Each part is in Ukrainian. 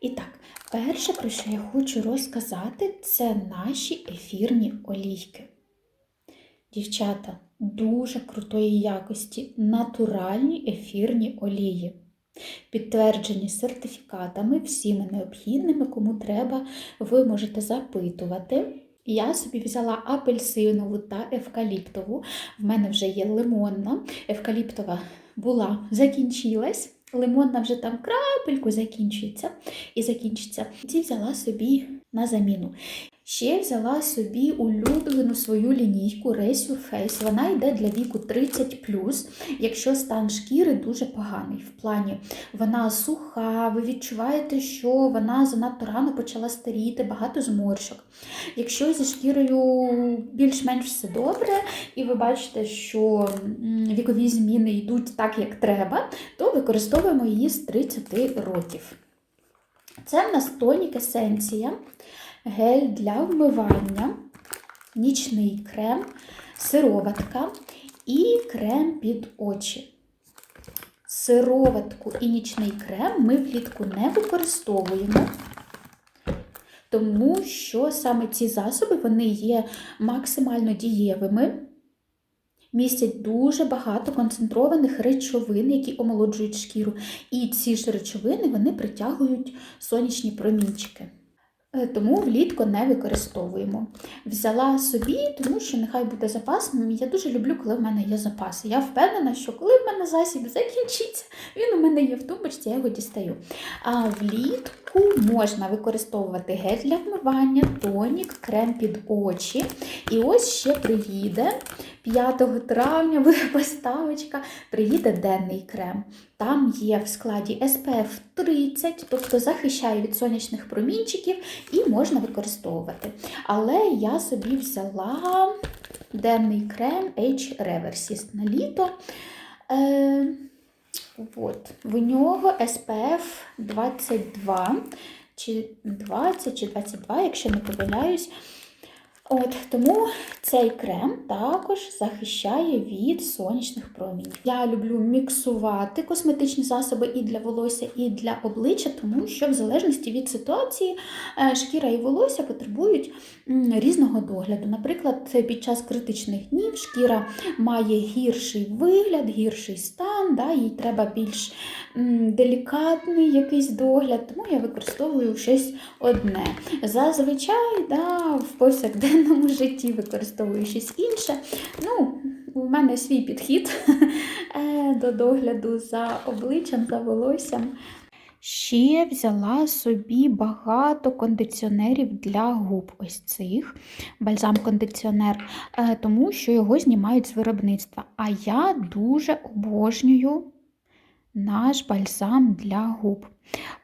І так, перше, про що я хочу розказати, це наші ефірні олійки. Дівчата, дуже крутої якості, натуральні ефірні олії. Підтверджені сертифікатами, всіми необхідними, кому треба, ви можете запитувати. Я собі взяла апельсинову та евкаліптову. В мене вже є лимонна. Евкаліптова була, закінчилась. Лимонна вже там крапельку закінчується і закінчиться. Ці взяла собі на заміну. Ще взяла собі улюблену свою лінійку Rescue Face. Вона йде для віку 30, якщо стан шкіри дуже поганий. В плані вона суха, ви відчуваєте, що вона занадто рано почала старіти, багато зморшок. Якщо зі шкірою більш-менш все добре, і ви бачите, що вікові зміни йдуть так, як треба, то використовуємо її з 30 років. Це в нас тонік есенція гель для вмивання, нічний крем, сироватка і крем під очі. Сироватку і нічний крем ми влітку не використовуємо, тому що саме ці засоби вони є максимально дієвими. Містять дуже багато концентрованих речовин, які омолоджують шкіру. І ці ж речовини вони притягують сонячні промінчики. Е, тому влітку не використовуємо. Взяла собі, тому що нехай буде запас. Я дуже люблю, коли в мене є запаси. Я впевнена, що коли в мене засіб закінчиться, він у мене є в тумбочці, я його дістаю. А влітку можна використовувати гель для вмивання, тонік, крем під очі. І ось ще приїде 5 травня буде поставочка, приїде денний крем. Там є в складі SPF 30, тобто захищає від сонячних промінчиків і можна використовувати. Але я собі взяла денний крем H Reversis на літо. Е, от. В нього SPF 22 чи 20 чи 22, якщо не помиляюсь. От Тому цей крем також захищає від сонячних промінів. Я люблю міксувати косметичні засоби і для волосся, і для обличчя, тому що в залежності від ситуації е, шкіра і волосся потребують різного догляду. Наприклад, під час критичних днів шкіра має гірший вигляд, гірший стан, да, їй треба більш делікатний якийсь догляд, тому я використовую щось одне. Зазвичай да, в повсякденному житті використовую щось інше. Ну, У мене свій підхід е, до догляду за обличчям, за волоссям. Ще взяла собі багато кондиціонерів для губ. Ось цих бальзам-кондиціонер, е, тому що його знімають з виробництва. А я дуже обожнюю наш бальзам для губ.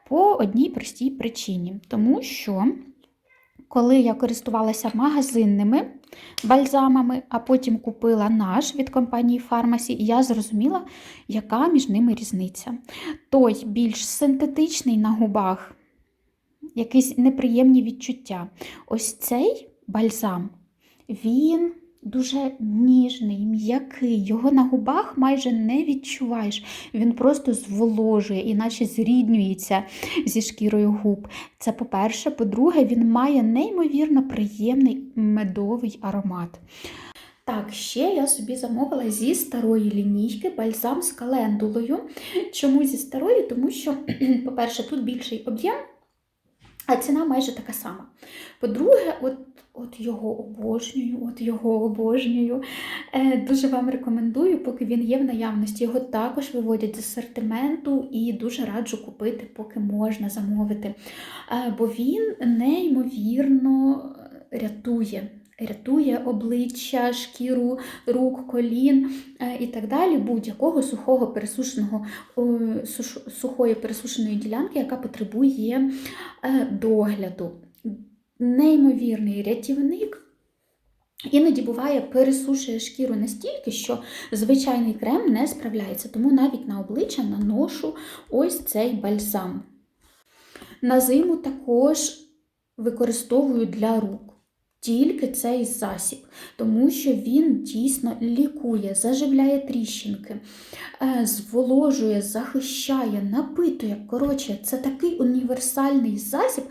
По одній простій причині. Тому що, коли я користувалася магазинними бальзамами, а потім купила наш від компанії Pharmacy, я зрозуміла, яка між ними різниця. Той більш синтетичний на губах, якісь неприємні відчуття. Ось цей бальзам, він дуже ніжний, м'який. Його на губах майже не відчуваєш. Він просто зволожує, іначе зріднюється зі шкірою губ. Це по-перше. По-друге, він має неймовірно приємний медовий аромат. Так, ще я собі замовила зі старої лінійки бальзам з календулою. Чому зі старої? Тому що, по-перше, тут більший об'єм, а ціна майже така сама. По-друге, от От його обожнюю, от його обожнюю. Е, Дуже вам рекомендую, поки він є в наявності. Його також виводять з асортименту і дуже раджу купити, поки можна замовити. Е, Бо він неймовірно рятує. Рятує обличчя, шкіру, рук, колін е, і так далі, будь-якого сухого пересушеного, сухої пересушеної ділянки, яка потребує е, догляду неймовірний рятівник. Іноді буває, пересушує шкіру настільки, що звичайний крем не справляється, тому навіть на обличчя наношу ось цей бальзам. На зиму також використовую для рук. Тільки цей засіб, тому що він дійсно лікує, заживляє тріщинки, е, зволожує, захищає, напитує. Коротше, це такий універсальний засіб.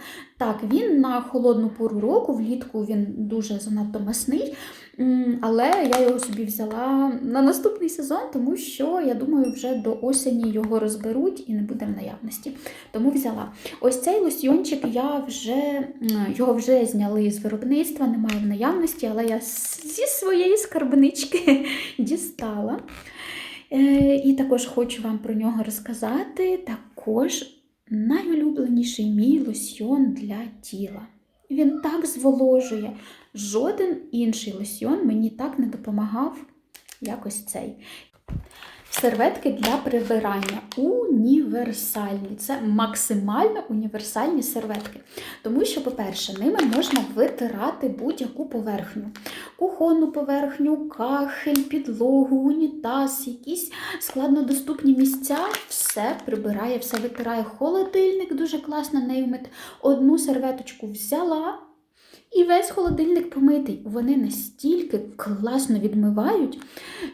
Так, він на холодну пору року, влітку він дуже занадто масний. Але я його собі взяла на наступний сезон, тому що я думаю, вже до осені його розберуть і не буде в наявності. Тому взяла. Ось цей лосьйончик я вже його вже зняли з виробництва, немає в наявності, але я зі своєї скарбнички дістала. Е, І також хочу вам про нього розказати. Також найулюбленіший мій лосьйон для тіла. Він так зволожує. Жоден інший лосьйон мені так не допомагав, як ось цей. Серветки для прибирання універсальні. Це максимально універсальні серветки. Тому що, по-перше, ними можна витирати будь-яку поверхню. Кухонну поверхню, кахель, підлогу, унітаз, якісь складнодоступні місця. Все прибирає, все витирає. Холодильник дуже класно нею. Одну серветочку взяла. І весь холодильник помитий. Вони настільки класно відмивають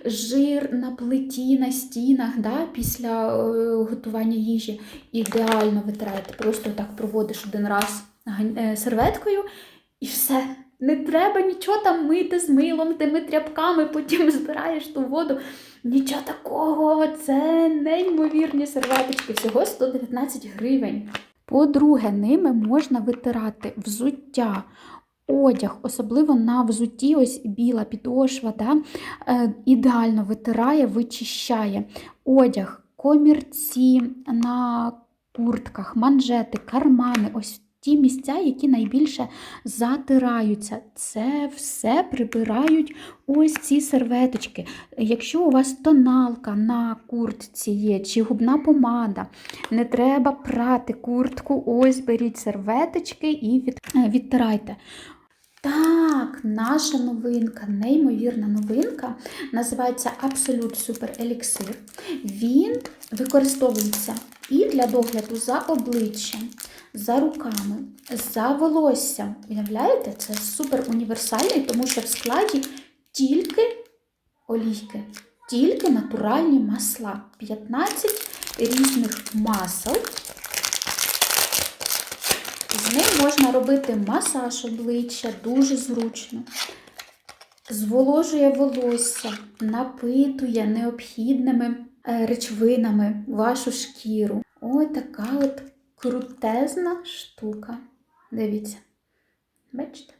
жир на плиті, на стінах да, після е, готування їжі. Ідеально витираєте. Просто так проводиш один раз е, серветкою і все. Не треба нічого там мити з милом, тими тряпками, потім збираєш ту воду. Нічого такого, це неймовірні серветочки, всього 119 гривень. По-друге, ними можна витирати взуття, одяг, особливо на взутті, ось біла підошва, да, е, ідеально витирає, вичищає одяг, комірці на куртках, манжети, кармани, ось ті місця, які найбільше затираються. Це все прибирають ось ці серветочки. Якщо у вас тоналка на куртці є, чи губна помада, не треба прати куртку, ось беріть серветочки і е, відтирайте. Так, наша новинка, неймовірна новинка, називається Absolute Super Elixir. Він використовується і для догляду за обличчям, за руками, за волоссям. Уявляєте, це супер універсальний, тому що в складі тільки олійки, тільки натуральні масла. 15 різних масел. З ним можна робити масаж обличчя дуже зручно. Зволожує волосся, напитує необхідними е, речовинами вашу шкіру. Ось така от крутезна штука. Дивіться. Бачите?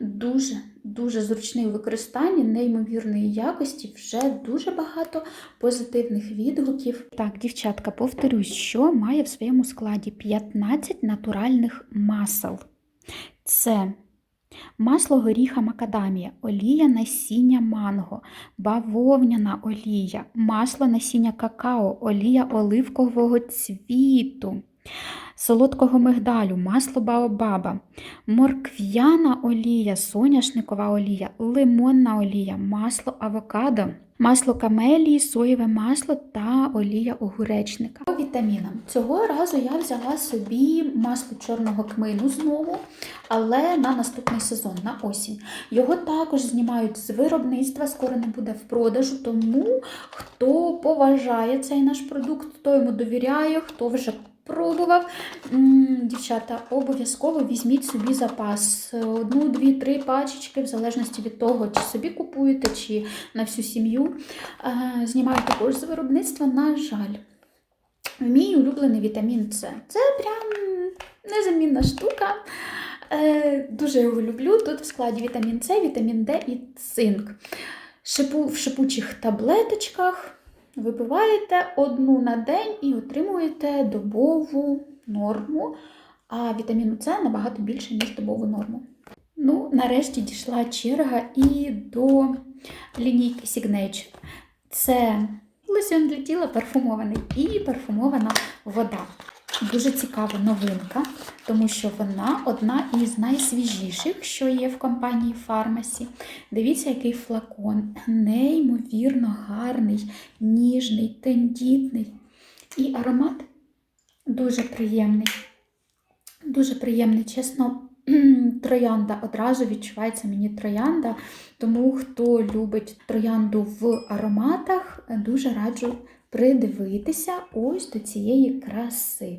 Дуже, дуже зручний у використанні, неймовірної якості, вже дуже багато позитивних відгуків. Так, дівчатка, повторюсь, що має в своєму складі 15 натуральних масел. Це масло горіха макадамія, олія насіння манго, бавовняна олія, масло насіння какао, олія оливкового цвіту, солодкого мигдалю, масло баобаба, моркв'яна олія, соняшникова олія, лимонна олія, масло авокадо, масло камелії, соєве масло та олія огуречника. По вітамінам. Цього разу я взяла собі масло чорного кмину знову, але на наступний сезон, на осінь. Його також знімають з виробництва, скоро не буде в продажу, тому хто поважає цей наш продукт, хто йому довіряє, хто вже пробував. Дівчата, обов'язково візьміть собі запас. Одну, дві, три пачечки, в залежності від того, чи собі купуєте, чи на всю сім'ю. Е, Знімаю також з виробництва, на жаль. Мій улюблений вітамін С. Це прям незамінна штука. Е, Дуже його люблю. Тут в складі вітамін С, вітамін Д і цинк. В шипучих таблеточках випиваєте одну на день і отримуєте добову норму, а вітаміну С набагато більше, ніж добову норму. Ну, нарешті дійшла черга і до лінійки Signature. Це лосьон для тіла парфумований і парфумована вода. Дуже цікава новинка, тому що вона одна із найсвіжіших, що є в компанії Фармасі. Дивіться, який флакон. Неймовірно гарний, ніжний, тендітний. І аромат дуже приємний. Дуже приємний, чесно. троянда одразу відчувається мені троянда. Тому хто любить троянду в ароматах, дуже раджу придивитися ось до цієї краси.